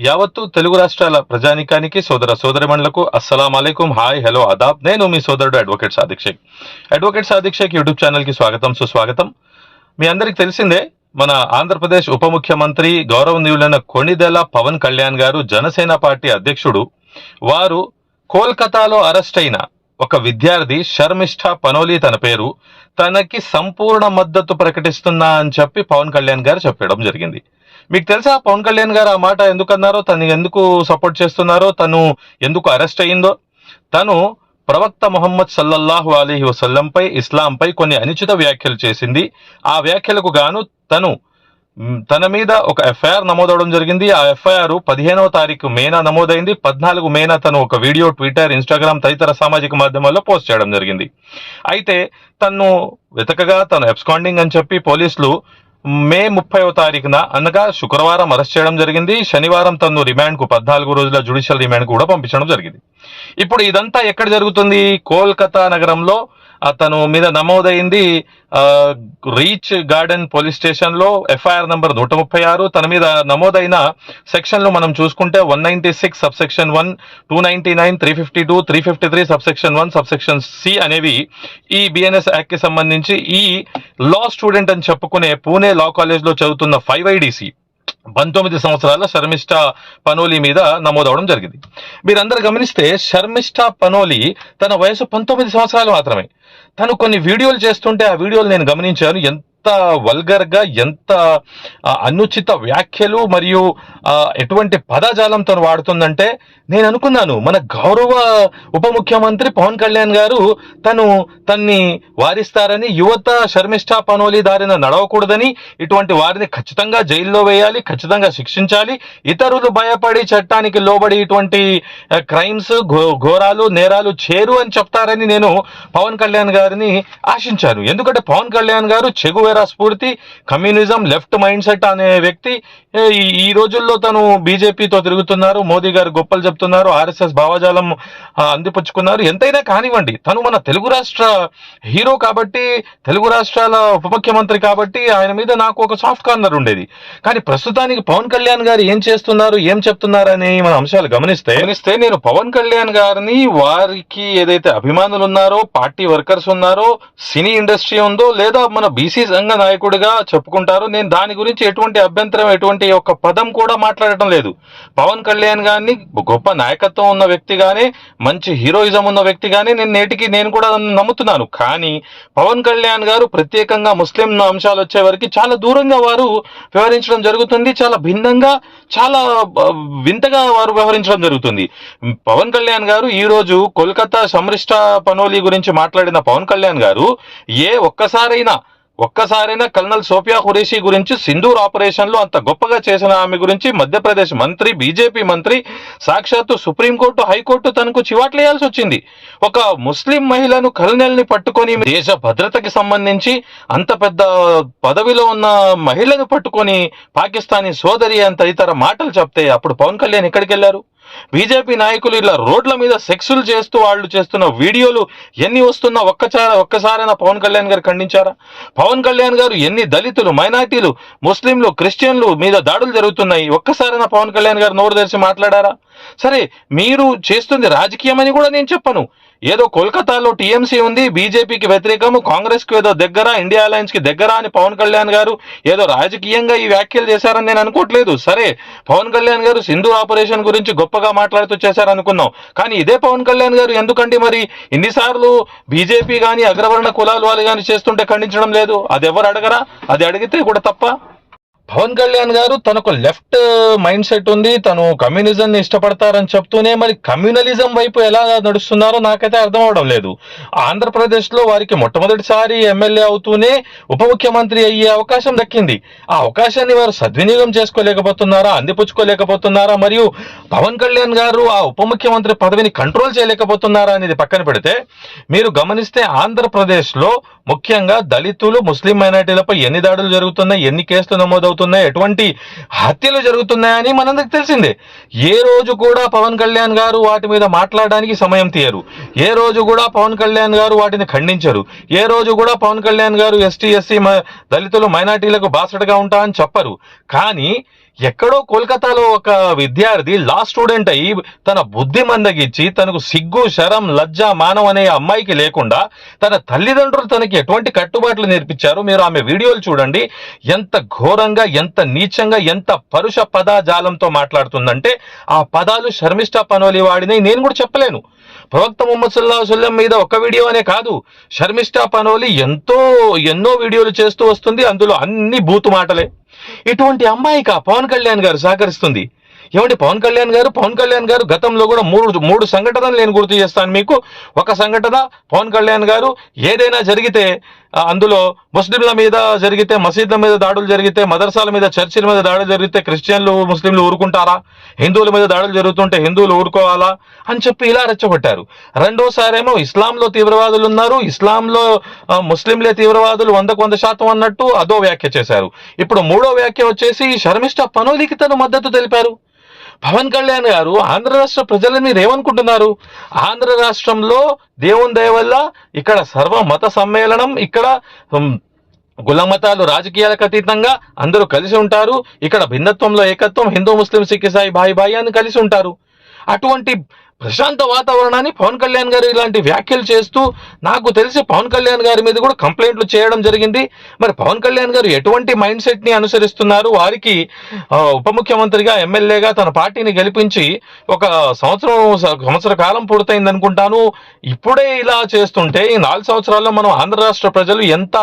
యావత్తు తెలుగు రాష్ట్రాల ప్రజానికానికి సోదర సోదరిమణులకు అస్సలం అలైకుం. హాయ్ హలో అదాబ్ నేను మీ సోదరుడు advocate Sadiq Sheikh advocate Sadiq Sheikh YouTube ఛానల్కి స్వాగతం సుస్వాగతం. మీ అందరికి తెలిసిందే మన ఆంధ్రప్రదేశ్ ఉప ముఖ్యమంత్రి గౌరవనీయులైన కొణిదెల పవన్ కళ్యాణ్ గారు జనసేన పార్టీ అధ్యక్షుడు. వారు కోల్కతాలో అరెస్ట్ అయిన ఒక విద్యార్థి షర్మిష్ఠ పనోలి తన పేరు తనకి సంపూర్ణ మద్దతు ప్రకటిస్తున్నా అని చెప్పి పవన్ కళ్యాణ్ గారు చెప్పడం జరిగింది. మీకు తెలుసా? పవన్ కళ్యాణ్ గారు ఆ మాట ఎందుకు అన్నారో తను ఎందుకు సపోర్ట్ చేస్తున్నారో? తను ఎందుకు అరెస్ట్ అయిందో తను ప్రవక్త మొహమ్మద్ సల్లల్లాహు అలీహి వసల్లంపై ఇస్లాంపై కొన్ని అనుచిత వ్యాఖ్యలు చేసింది. ఆ వ్యాఖ్యలకు గాను తను తన మీద ఒక ఎఫ్ఐఆర్ నమోదవడం జరిగింది. ఆ ఎఫ్ఐఆర్ పదిహేనవ తారీఖు మేనా నమోదైంది. పద్నాలుగు మేనా తను ఒక వీడియో ట్విట్టర్ ఇన్స్టాగ్రామ్ తదితర సామాజిక మాధ్యమాల్లో పోస్ట్ చేయడం జరిగింది. అయితే తను వెతకగా తను ఎబ్స్కాండింగ్ అని చెప్పి పోలీసులు మే ముప్పైవ తారీఖున అనగా శుక్రవారం అరెస్ట్ చేయడం జరిగింది. శనివారం తను రిమాండ్కు పద్నాలుగు రోజుల జుడిషియల్ రిమాండ్ కూడా పంపించడం జరిగింది. ఇప్పుడు ఇదంతా ఎక్కడ జరుగుతుంది? కోల్కతా నగరంలో అతను మీద నమోదైంది రీచ్ గార్డెన్ పోలీస్ స్టేషన్లో ఎఫ్ఐఆర్ నంబర్ నూట ముప్పై ఆరు. తన మీద నమోదైన సెక్షన్లో మనం చూసుకుంటే one ninety six sub section one two ninety nine three fifty two three fifty three sub section one sub section C అనేవి ఈ బిఎన్ఎస్ యాక్ట్కి సంబంధించి ఈ లా స్టూడెంట్ అని చెప్పుకునే పూణే లా కాలేజ్లో చదువుతున్న ఫైవ్ ఐడిసి. పంతొమ్మిది సంవత్సరాల శర్మిష్ఠ పనోలి మీద నమోదవడం జరిగింది. మీరందరూ గమనిస్తే శర్మిష్ఠ పనోలి తన వయసు పంతొమ్మిది సంవత్సరాలు మాత్రమే. తను కొన్ని వీడియోలు చేస్తుంటే ఆ వీడియోలు నేను గమనించాను ఎంత వల్గర్గా ఎంత అనుచిత వ్యాఖ్యలు మరియు ఎటువంటి పదజాలం తను వాడుతుందంటే నేను అనుకున్నాను. మన గౌరవ ఉప ముఖ్యమంత్రి పవన్ కళ్యాణ్ గారు తను తన్ని వారిస్తారని యువత శర్మిష్ఠ పనోలి దారిన నడవకూడదని ఇటువంటి వారిని ఖచ్చితంగా జైల్లో వేయాలి ఖచ్చితంగా శిక్షించాలి. ఇతరులు భయపడి చట్టానికి లోబడి ఇటువంటి క్రైమ్స్ ఘోరాలు నేరాలు చేరు అని చెప్తారని నేను పవన్ కళ్యాణ్ గారిని ఆశించాను. ఎందుకంటే పవన్ కళ్యాణ్ గారు చెగువేరా స్ఫూర్తి కమ్యూనిజం లెఫ్ట్ మైండ్ సెట్ అనే వ్యక్తి ఈ- రోజుల్లో తను బీజేపీతో తిరుగుతున్నారు మోదీ గారు గొప్పలు చెప్తున్నారు ఆర్ఎస్ఎస్ భావజాలం అందిపుచ్చుకున్నారు. ఎంతైనా కానివ్వండి తను మన తెలుగు రాష్ట్ర హీరో కాబట్టి తెలుగు రాష్ట్రాల ఉప ముఖ్యమంత్రి కాబట్టి ఆయన మీద నాకు ఒక సాఫ్ట్ కార్నర్ ఉండేది. కానీ ప్రస్తుతానికి పవన్ కళ్యాణ్ గారు ఏం చేస్తున్నారు ఏం చెప్తున్నారు అనే మన అంశాలు గమనిస్తే గమనిస్తే నేను పవన్ కళ్యాణ్ గారిని వారికి ఏదైతే అభిమానులు ఉన్నారో పార్టీ వర్కర్స్ ఉన్నారో సినీ ఇండస్ట్రీ ఉందో లేదా మన బీసీ సంఘ నాయకుడిగా చెప్పుకుంటారు. నేను దాని గురించి ఎటువంటి అభ్యంతరం ఎటువంటి ఒక పదం కూడా మాట్లాడటం లేదు. పవన్ కళ్యాణ్ గారిని గొప్ప నాయకత్వం ఉన్న వ్యక్తిగానే మంచి హీరోయిజం ఉన్న వ్యక్తిగానే నేను నేటికి నేను కూడా నమ్ముతున్నాను. కానీ పవన్ కళ్యాణ్ గారు ప్రత్యేకంగా ముస్లిం అంశాలు వచ్చే వరకు చాలా దూరంగా వారు వ్యవహరించడం జరుగుతుంది. చాలా భిన్నంగా చాలా వింతగా వారు వ్యవహరించడం జరుగుతుంది. పవన్ కళ్యాణ్ గారు ఈ రోజు కోల్కతా సమరిష్ట పనోలి గురించి మాట్లాడిన పవన్ కళ్యాణ్ గారు ఏ ఒక్కసారైనా ఒక్కసారైనా కల్నల్ సోఫియా ఖురేషి గురించి సింధూర్ ఆపరేషన్లో అంత గొప్పగా చేసిన ఆమె గురించి మధ్యప్రదేశ్ మంత్రి బీజేపీ మంత్రి సాక్షాత్తు సుప్రీంకోర్టు హైకోర్టు తనకు చివాట్లేయాల్సి వచ్చింది. ఒక ముస్లిం మహిళను కల్నల్ని పట్టుకొని దేశ భద్రతకి సంబంధించి అంత పెద్ద పదవిలో ఉన్న మహిళను పట్టుకొని పాకిస్తానీ సోదరి అంత ఇతర మాటలు చెప్తే అప్పుడు పవన్ కళ్యాణ్ ఎక్కడికి వెళ్ళారు బీజేపీ నాయకులు ఇలా రోడ్ల మీద సెక్సులు చేస్తూ వాళ్ళు చేస్తున్న వీడియోలు ఎన్ని వస్తున్నా ఒక్కసారి ఒక్కసారైనా పవన్ కళ్యాణ్ గారు ఖండించారా? పవన్ కళ్యాణ్ గారు ఎన్ని దళితులు మైనార్టీలు ముస్లింలు క్రిస్టియన్లు మీద దాడులు జరుగుతున్నాయి? ఒక్కసారైనా పవన్ కళ్యాణ్ గారు నోరు తెరిచి మాట్లాడారా? సరే మీరు చేస్తుంది రాజకీయమని కూడా నేను చెప్పను. ఏదో కోల్కతాలో టీఎంసీ ఉంది బీజేపీకి వ్యతిరేకము కాంగ్రెస్కి ఏదో దగ్గర ఇండియా అలయన్స్కి దగ్గర అని పవన్ కళ్యాణ్ గారు ఏదో రాజకీయంగా ఈ వ్యాఖ్యలు చేశారని నేను అనుకోవట్లేదు. సరే పవన్ కళ్యాణ్ గారు సింధు ఆపరేషన్ గురించి గొప్పగా మాట్లాడుతూ చేశారనుకున్నాం. కానీ ఇదే పవన్ కళ్యాణ్ గారు ఎందుకండి మరి ఇన్నిసార్లు బీజేపీ కానీ అగ్రవర్ణ కులాలు వాళ్ళు కానీ చేస్తుంటే ఖండించడం లేదు? అది ఎవరు అడగరా? అది అడిగితే కూడా తప్ప. పవన్ కళ్యాణ్ గారు తనకు లెఫ్ట్ మైండ్ సెట్ ఉంది తను కమ్యూనిజం ఇష్టపడతారని చెప్తూనే మరి కమ్యూనలిజం వైపు ఎలా నడుస్తున్నారో నాకైతే అర్థం అవడం లేదు. ఆంధ్రప్రదేశ్లో వారికి మొట్టమొదటిసారి ఎమ్మెల్యే అవుతూనే ఉప ముఖ్యమంత్రి అయ్యే అవకాశం దక్కింది. ఆ అవకాశాన్ని వారు సద్వినియోగం చేసుకోలేకపోతున్నారా అందిపుచ్చుకోలేకపోతున్నారా మరియు పవన్ కళ్యాణ్ గారు ఆ ఉప ముఖ్యమంత్రి పదవిని కంట్రోల్ చేయలేకపోతున్నారా అనేది పక్కన పెడితే మీరు గమనిస్తే ఆంధ్రప్రదేశ్లో ముఖ్యంగా దళితులు ముస్లిం మైనార్టీలపై ఎన్ని దాడులు జరుగుతున్నాయి ఎన్ని కేసులు నమోదవుతున్నాయి ఎటువంటి హత్యలు జరుగుతున్నాయని మనందరికి తెలిసిందే. ఏ రోజు కూడా పవన్ కళ్యాణ్ గారు వాటి మీద మాట్లాడడానికి సమయం తీయరు. ఏ రోజు కూడా పవన్ కళ్యాణ్ గారు వాటిని ఖండించరు. ఏ రోజు కూడా పవన్ కళ్యాణ్ గారు ఎస్టీ ఎస్సీ దళితులు మైనార్టీలకు బాసటగా ఉంటా అని చెప్పరు. కానీ ఎక్కడో కోల్కతాలో ఒక విద్యార్థి లా స్టూడెంట్ అయ్యి తన బుద్ధి మందగిచ్చి తనకు సిగ్గు శరం లజ్జ మానం అనే అమ్మాయికి లేకుండా తన తల్లిదండ్రులు తనకి ఎటువంటి కట్టుబాట్లు నేర్పించారు? మీరు ఆమె వీడియోలు చూడండి. ఎంత ఘోరంగా ఎంత నీచంగా ఎంత పరుష పదాజాలంతో మాట్లాడుతుందంటే ఆ పదాలు శర్మిష్ట పనోలి వాడిని నేను కూడా చెప్పలేను. ప్రవక్త ముహమ్మద్ సుల్లా సుల్లం మీద ఒక వీడియో అనే కాదు. షర్మిష్టా పనోలి ఎంతో ఎన్నో వీడియోలు చేస్తూ వస్తుంది. అందులో అన్ని బూతు మాటలే. ఇటువంటి అమ్మాయికి ఆ పవన్ కళ్యాణ్ గారు సహకరిస్తుంది. ఏమండి పవన్ కళ్యాణ్ గారు? పవన్ కళ్యాణ్ గారు గతంలో కూడా మూడు మూడు సంఘటనలు నేను గుర్తు చేస్తాను మీకు. ఒక సంఘటన పవన్ కళ్యాణ్ గారు ఏదైనా జరిగితే అందులో ముస్లింల మీద జరిగితే మసీద్ల మీద దాడులు జరిగితే మదర్సాల మీద చర్చిల మీద దాడులు జరిగితే క్రిస్టియన్లు ముస్లింలు ఊరుకుంటారా? హిందువుల మీద దాడులు జరుగుతుంటే హిందువులు ఊరుకోవాలా? అని చెప్పి ఇలా రెచ్చగొట్టారు. రెండోసారేమో ఇస్లాంలో తీవ్రవాదులు ఉన్నారు. ఇస్లాంలో ముస్లింలే తీవ్రవాదులు వందకు వంద శాతం అన్నట్టు అదో వ్యాఖ్య చేశారు. ఇప్పుడు మూడో వ్యాఖ్య వచ్చేసి శర్మిష్ఠ పనోలికి తను మద్దతు తెలిపారు. పవన్ కళ్యాణ్ గారు ఆంధ్ర రాష్ట్ర ప్రజల మీరు ఏమనుకుంటున్నారు? ఆంధ్ర రాష్ట్రంలో దేవుని దయ వల్ల ఇక్కడ సర్వ మత సమ్మేళనం ఇక్కడ ఉమ్, కుల మతాలు రాజకీయాలకు అతీతంగా అందరూ కలిసి ఉంటారు. ఇక్కడ భిన్నత్వంలో ఏకత్వం హిందూ ముస్లిం సిక్ ఇసాయి భాయి భాయి అని కలిసి ఉంటారు. అటువంటి ప్రశాంత వాతావరణాన్ని పవన్ కళ్యాణ్ గారు ఇలాంటి వ్యాఖ్యలు చేస్తూ నాకు తెలిసి పవన్ కళ్యాణ్ గారి మీద కూడా కంప్లైంట్లు చేయడం జరిగింది. మరి పవన్ కళ్యాణ్ గారు ఎటువంటి మైండ్ సెట్ని అనుసరిస్తున్నారు? వారికి ఉప ముఖ్యమంత్రిగా ఎమ్మెల్యేగా తన పార్టీని గెలిపించి ఒక సంవత్సరం సంవత్సర కాలం పూర్తయింది అనుకుంటాను. ఇప్పుడే ఇలా చేస్తుంటే ఈ నాలుగు సంవత్సరాల్లో మనం ఆంధ్ర రాష్ట్ర ప్రజలు ఎంత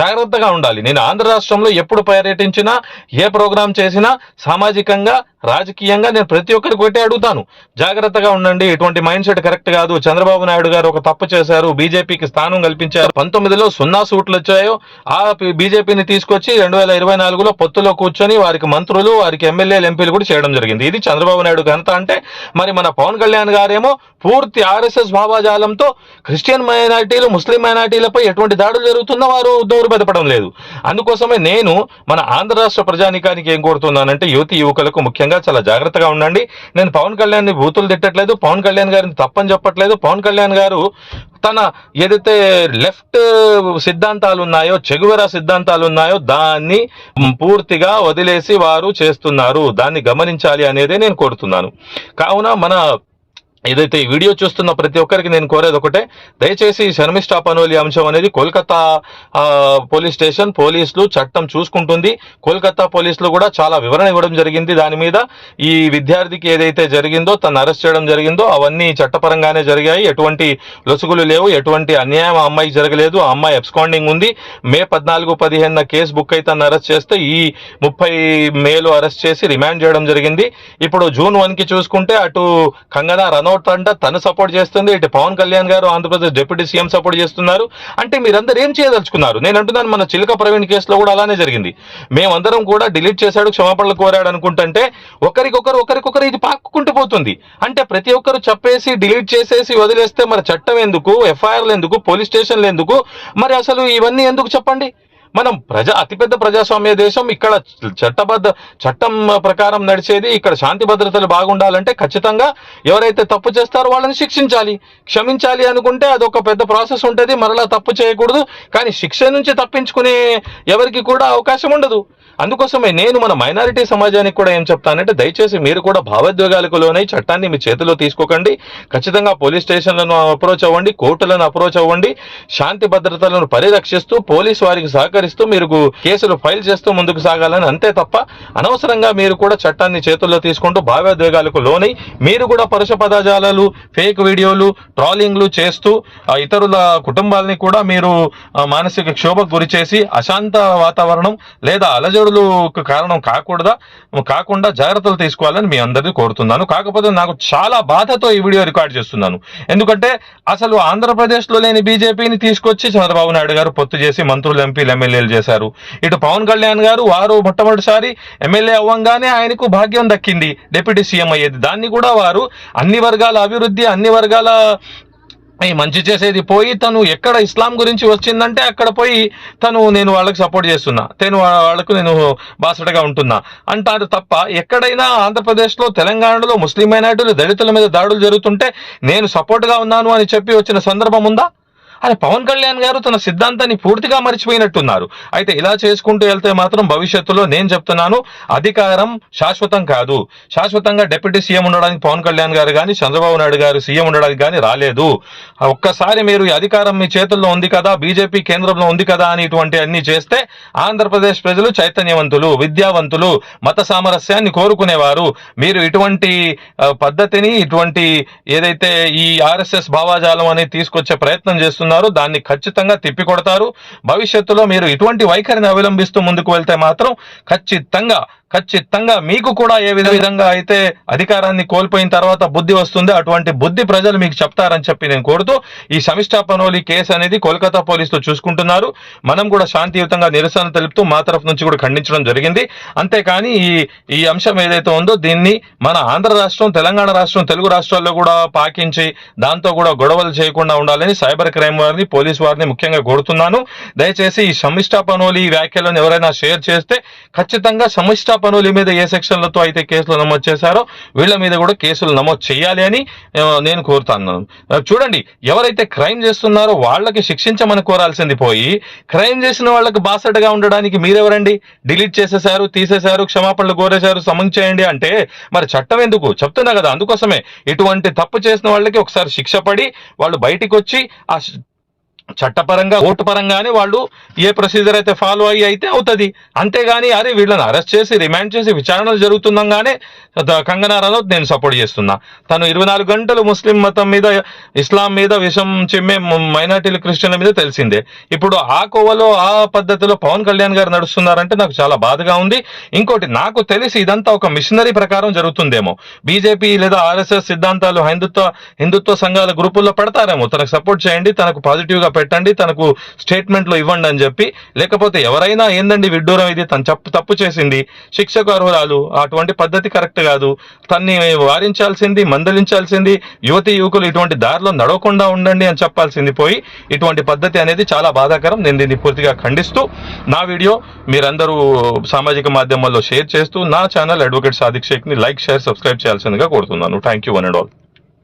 జాగ్రత్తగా ఉండాలి? నేను ఆంధ్ర రాష్ట్రంలో ఎప్పుడు పర్యటించినా ఏ ప్రోగ్రాం చేసినా సామాజికంగా రాజకీయంగా నేను ప్రతి ఒక్కరికి ఒకటే అడుగుతాను. జాగ్రత్తగా ఉండండి. ఎటువంటి మైండ్ సెట్ కరెక్ట్ కాదు. చంద్రబాబు నాయుడు గారు ఒక తప్పు చేశారు. బీజేపీకి స్థానం కల్పించారు. పంతొమ్మిదిలో సున్నా సూట్లు వచ్చాయో ఆ బీజేపీని తీసుకొచ్చి రెండు వేల ఇరవై నాలుగులో పొత్తులో కూర్చొని వారికి మంత్రులు వారికి ఎమ్మెల్యేలు ఎంపీలు కూడా చేయడం జరిగింది. ఇది చంద్రబాబు నాయుడు ఘనత అంటే మరి మన పవన్ కళ్యాణ్ గారేమో పూర్తి ఆర్ఎస్ఎస్ భావాజాలంతో క్రిస్టియన్ మైనార్టీలు ముస్లిం మైనార్టీలపై ఎటువంటి దాడులు జరుగుతుందో వారు దూరు బెదపడం లేదు. అందుకోసమే నేను మన ఆంధ్ర రాష్ట్ర ప్రజానికానికి ఏం కోరుతున్నానంటే యువతి యువకులకు ముఖ్యంగా చాలా జాగ్రత్తగా ఉండండి. నేను పవన్ కళ్యాణ్ని బూతులు తిట్టట్లేదు పవన్ కళ్యాణ్ గారిని తప్పని చెప్పట్లేదు. పవన్ కళ్యాణ్ గారు తన ఏదైతే లెఫ్ట్ సిద్ధాంతాలు ఉన్నాయో చెగువెర సిద్ధాంతాలు ఉన్నాయో దాన్ని పూర్తిగా వదిలేసి వారు చేస్తున్నారు. దాన్ని గమనించాలి అనేదే నేను కోరుతున్నాను. కావున మన ఏదైతే ఈ వీడియో చూస్తున్న ప్రతి ఒక్కరికి నేను కోరేది ఒకటే దయచేసి శర్మిష్ఠా పనోలి అంశం అనేది కోల్కతా పోలీస్ స్టేషన్ పోలీసులు చట్టం చూసుకుంటుంది. కోల్కతా పోలీసులు కూడా చాలా వివరణ ఇవ్వడం జరిగింది. దాని మీద ఈ విద్యార్థికి ఏదైతే జరిగిందో తను అరెస్ట్ చేయడం జరిగిందో అవన్నీ చట్టపరంగానే జరిగాయి. ఎటువంటి లొసుగులు లేవు. ఎటువంటి అన్యాయం ఆ అమ్మాయికి జరగలేదు. ఆ అమ్మాయి ఎబ్స్కాండింగ్ ఉంది. మే పద్నాలుగు పదిహేనున కేసు బుక్ అయితే తను అరెస్ట్ చేస్తే ఈ ముప్పై మేలో అరెస్ట్ చేసి రిమాండ్ చేయడం జరిగింది. ఇప్పుడు జూన్ వన్కి చూసుకుంటే అటు కంగనా రనౌట్ అంట తను సపోర్ట్ చేస్తుంది. ఇటు పవన్ కళ్యాణ్ గారు ఆంధ్రప్రదేశ్ డిప్యూటీ సీఎం సపోర్ట్ చేస్తున్నారు. అంటే మీరందరూ ఏం చేయదలుచుకున్నారు? నేను అంటున్నాను మన చిలక ప్రవీణ్ కేసులో కూడా అలానే జరిగింది. మేమందరం కూడా డిలీట్ చేశాడు క్షమాపణలు కోరాడు అనుకుంటుంటే ఒకరికొకరు ఒకరికొకరు ఇది పాక్కుంటూ పోతుంది. అంటే ప్రతి ఒక్కరు చెప్పేసి డిలీట్ చేసేసి వదిలేస్తే మరి చట్టం ఎందుకు ఎఫ్ఐఆర్లు ఎందుకు పోలీస్ స్టేషన్లు ఎందుకు? మరి అసలు ఇవన్నీ ఎందుకు చెప్పండి? మనం ప్రజా అతిపెద్ద ప్రజాస్వామ్య దేశం ఇక్కడ చట్టబద్ధ చట్టం ప్రకారం నడిచేది ఇక్కడ శాంతి భద్రతలు బాగుండాలంటే ఖచ్చితంగా ఎవరైతే తప్పు చేస్తారో వాళ్ళని శిక్షించాలి. క్షమించాలి అనుకుంటే అదొక పెద్ద ప్రాసెస్ ఉంటుంది మరలా తప్పు చేయకూడదు. కానీ శిక్ష నుంచి తప్పించుకునే ఎవరికి కూడా అవకాశం ఉండదు. అందుకోసమే నేను మన మైనారిటీ సమాజానికి కూడా ఏం చెప్తానంటే దయచేసి మీరు కూడా భావోద్వేగాలకు లోనై చట్టాన్ని మీ చేతిలో తీసుకోకండి. ఖచ్చితంగా పోలీస్ స్టేషన్లను అప్రోచ్ అవ్వండి కోర్టులను అప్రోచ్ అవ్వండి శాంతి భద్రతలను పరిరక్షిస్తూ పోలీస్ వారికి సహకరిస్తూ మీరు కేసులు ఫైల్ చేస్తూ ముందుకు సాగాలని అంతే తప్ప అనవసరంగా మీరు కూడా చట్టాన్ని చేతుల్లో తీసుకుంటూ భావోద్వేగాలకు లోనై మీరు కూడా పరుష పదజాలాలు ఫేక్ వీడియోలు ట్రాలింగ్లు చేస్తూ ఇతరుల కుటుంబాలని కూడా మీరు మానసిక క్షోభకు గురి చేసి అశాంత వాతావరణం లేదా అలజడులకు కారణం కాకూడదా? కాకుండా జాగ్రత్తలు తీసుకోవాలని మీ అందరినీ కోరుతున్నాను. కాకపోతే నాకు చాలా బాధతో ఈ వీడియో రికార్డ్ చేస్తున్నాను. ఎందుకంటే అసలు ఆంధ్రప్రదేశ్లో లేని బీజేపీని తీసుకొచ్చి చంద్రబాబు నాయుడు గారు పొత్తు చేసి మంత్రులు ఎంపీలు ఎమ్మెల్యేలు చేశారు. ఇటు పవన్ కళ్యాణ్ గారు వారు మొట్టమొదటిసారి ఎమ్మెల్యే అవ్వంగానే ఆయనకు భాగ్యం దక్కింది. డిప్యూటీ సీఎం అయ్యేది. దాన్ని కూడా వారు అన్ని వర్గాల అభివృద్ధి అన్ని వర్గాల ఈ మంచి చేసేది పోయి తను ఎక్కడ ఇస్లాం గురించి వచ్చిందంటే అక్కడ పోయి తను నేను వాళ్ళకి సపోర్ట్ చేస్తున్నా. నేను వాళ్ళకు నేను బాసటగా ఉంటున్నా. అంటారు తప్ప ఎక్కడైనా ఆంధ్రప్రదేశ్లో తెలంగాణలో ముస్లిం మైనార్టీలు దళితుల మీద దాడులు జరుగుతుంటే నేను సపోర్ట్గా ఉన్నాను అని చెప్పి వచ్చిన సందర్భం ఉందా? అని పవన్ కళ్యాణ్ గారు తన సిద్ధాంతాన్ని పూర్తిగా మర్చిపోయినట్టున్నారు. అయితే ఇలా చేసుకుంటూ వెళ్తే మాత్రం భవిష్యత్తులో నేను చెప్తున్నాను అధికారం శాశ్వతం కాదు. శాశ్వతంగా డిప్యూటీ సీఎం ఉండడానికి పవన్ కళ్యాణ్ గారు కానీ చంద్రబాబు నాయుడు గారు సీఎం ఉండడానికి కానీ రాలేదు. ఒక్కసారి మీరు ఈ అధికారం మీ చేతుల్లో ఉంది కదా బీజేపీ కేంద్రంలో ఉంది కదా అని ఇటువంటి అన్ని చేస్తే ఆంధ్రప్రదేశ్ ప్రజలు చైతన్యవంతులు విద్యావంతులు మత సామరస్యాన్ని కోరుకునేవారు. మీరు ఇటువంటి పద్ధతిని ఇటువంటి ఏదైతే ఈ ఆర్ఎస్ఎస్ భావాజాలం అనేది తీసుకొచ్చే ప్రయత్నం చేస్తున్నారు దాన్ని ఖచ్చితంగా తిప్పికొడతారు. భవిష్యత్తులో మీరు ఇటువంటి వైఖరిని అవలంబిస్తూ ముందుకు వెళ్తే మాత్రం ఖచ్చితంగా ఖచ్చితంగా మీకు కూడా ఏ విధ- విధంగా అయితే అధికారాన్ని కోల్పోయిన తర్వాత బుద్ధి వస్తుందో అటువంటి బుద్ధి ప్రజలు మీకు చెప్తారని చెప్పి నేను కోరుతూ ఈ సమిష్ట పనోలి కేసు అనేది కోల్కతా పోలీసులు చూసుకుంటున్నారు. మనం కూడా శాంతియుతంగా నిరసన తెలుపుతూ మా తరఫు నుంచి కూడా ఖండించడం జరిగింది. అంతేకాని ఈ ఈ అంశం ఏదైతే ఉందో దీన్ని మన ఆంధ్ర రాష్ట్రం తెలంగాణ రాష్ట్రం తెలుగు రాష్ట్రాల్లో కూడా పాకించి దాంతో కూడా గొడవలు చేయకుండా ఉండాలని సైబర్ క్రైమ్ వారిని పోలీస్ వారిని ముఖ్యంగా కోరుతున్నాను. దయచేసి ఈ సమిష్ట పనోలి వ్యాఖ్యలను ఎవరైనా షేర్ చేస్తే ఖచ్చితంగా సమిష్ట పనుల మీద ఏ సెక్షన్లతో అయితే కేసులు నమోదు చేశారో వీళ్ళ మీద కూడా కేసులు నమోదు చేయాలి అని నేను కోరుతాను. చూడండి ఎవరైతే క్రైమ్ చేస్తున్నారో వాళ్ళకి శిక్షించమని కోరాల్సింది పోయి క్రైమ్ చేసిన వాళ్ళకి బాసటగా ఉండడానికి మీరెవరండి? డిలీట్ చేసేశారు తీసేశారు క్షమాపణలు కోరేశారు సమం చేయండి అంటే మరి చట్టం ఎందుకు? చెప్తున్నా కదా అందుకోసమే. ఇటువంటి తప్పు చేసిన వాళ్ళకి ఒకసారి శిక్ష పడి వాళ్ళు బయటికి వచ్చి ఆ చట్టపరంగా ఓటు పరంగానే వాళ్ళు ఏ ప్రొసీజర్ అయితే ఫాలో అయ్యి అయితే అవుతుంది. అంతేగాని అరే వీళ్ళని అరెస్ట్ చేసి రిమాండ్ చేసి విచారణలు జరుగుతుండగానే కంగనా రనౌత్ నేను సపోర్ట్ చేస్తున్నా. తను ఇరవై నాలుగు గంటలు ముస్లిం మతం మీద ఇస్లాం మీద విషం చిమ్మే మైనార్టీలు క్రిస్టియన్ల మీద తెలిసిందే. ఇప్పుడు ఆ కోవలో ఆ పద్ధతిలో పవన్ కళ్యాణ్ గారు నడుస్తున్నారంటే నాకు చాలా బాధగా ఉంది. ఇంకోటి నాకు తెలిసి ఇదంతా ఒక మిషనరీ ప్రకారం జరుగుతుందేమో. బీజేపీ లేదా ఆర్ఎస్ఎస్ సిద్ధాంతాలు హిందుత్వ హిందుత్వ సంఘాల గ్రూపుల్లో పెడతారేమో. తనకు సపోర్ట్ చేయండి తనకు పాజిటివ్గా పెట్టండి తనకు స్టేట్మెంట్లు ఇవ్వండి అని చెప్పి. లేకపోతే ఎవరైనా ఏందండి విడ్డూరం ఇది? తను తప్పు తప్పు చేసింది. శిక్షకు అర్హురాలు. అటువంటి పద్ధతి కరెక్ట్ కాదు. తన్ని వారించాల్సింది మందలించాల్సింది యువతి యువకులు ఇటువంటి దారిలో నడవకుండా ఉండండి అని చెప్పాల్సింది పోయి ఇటువంటి పద్ధతి అనేది చాలా బాధాకరం. నేను దీన్ని పూర్తిగా ఖండిస్తూ నా వీడియో మీరందరూ సామాజిక మాధ్యమాల్లో షేర్ చేస్తూ నా ఛానల్ అడ్వకేట్ సాదిక్ షేక్ని లైక్ షేర్ సబ్స్క్రైబ్ చేయాల్సిందిగా కోరుతున్నాను. Thank you one and all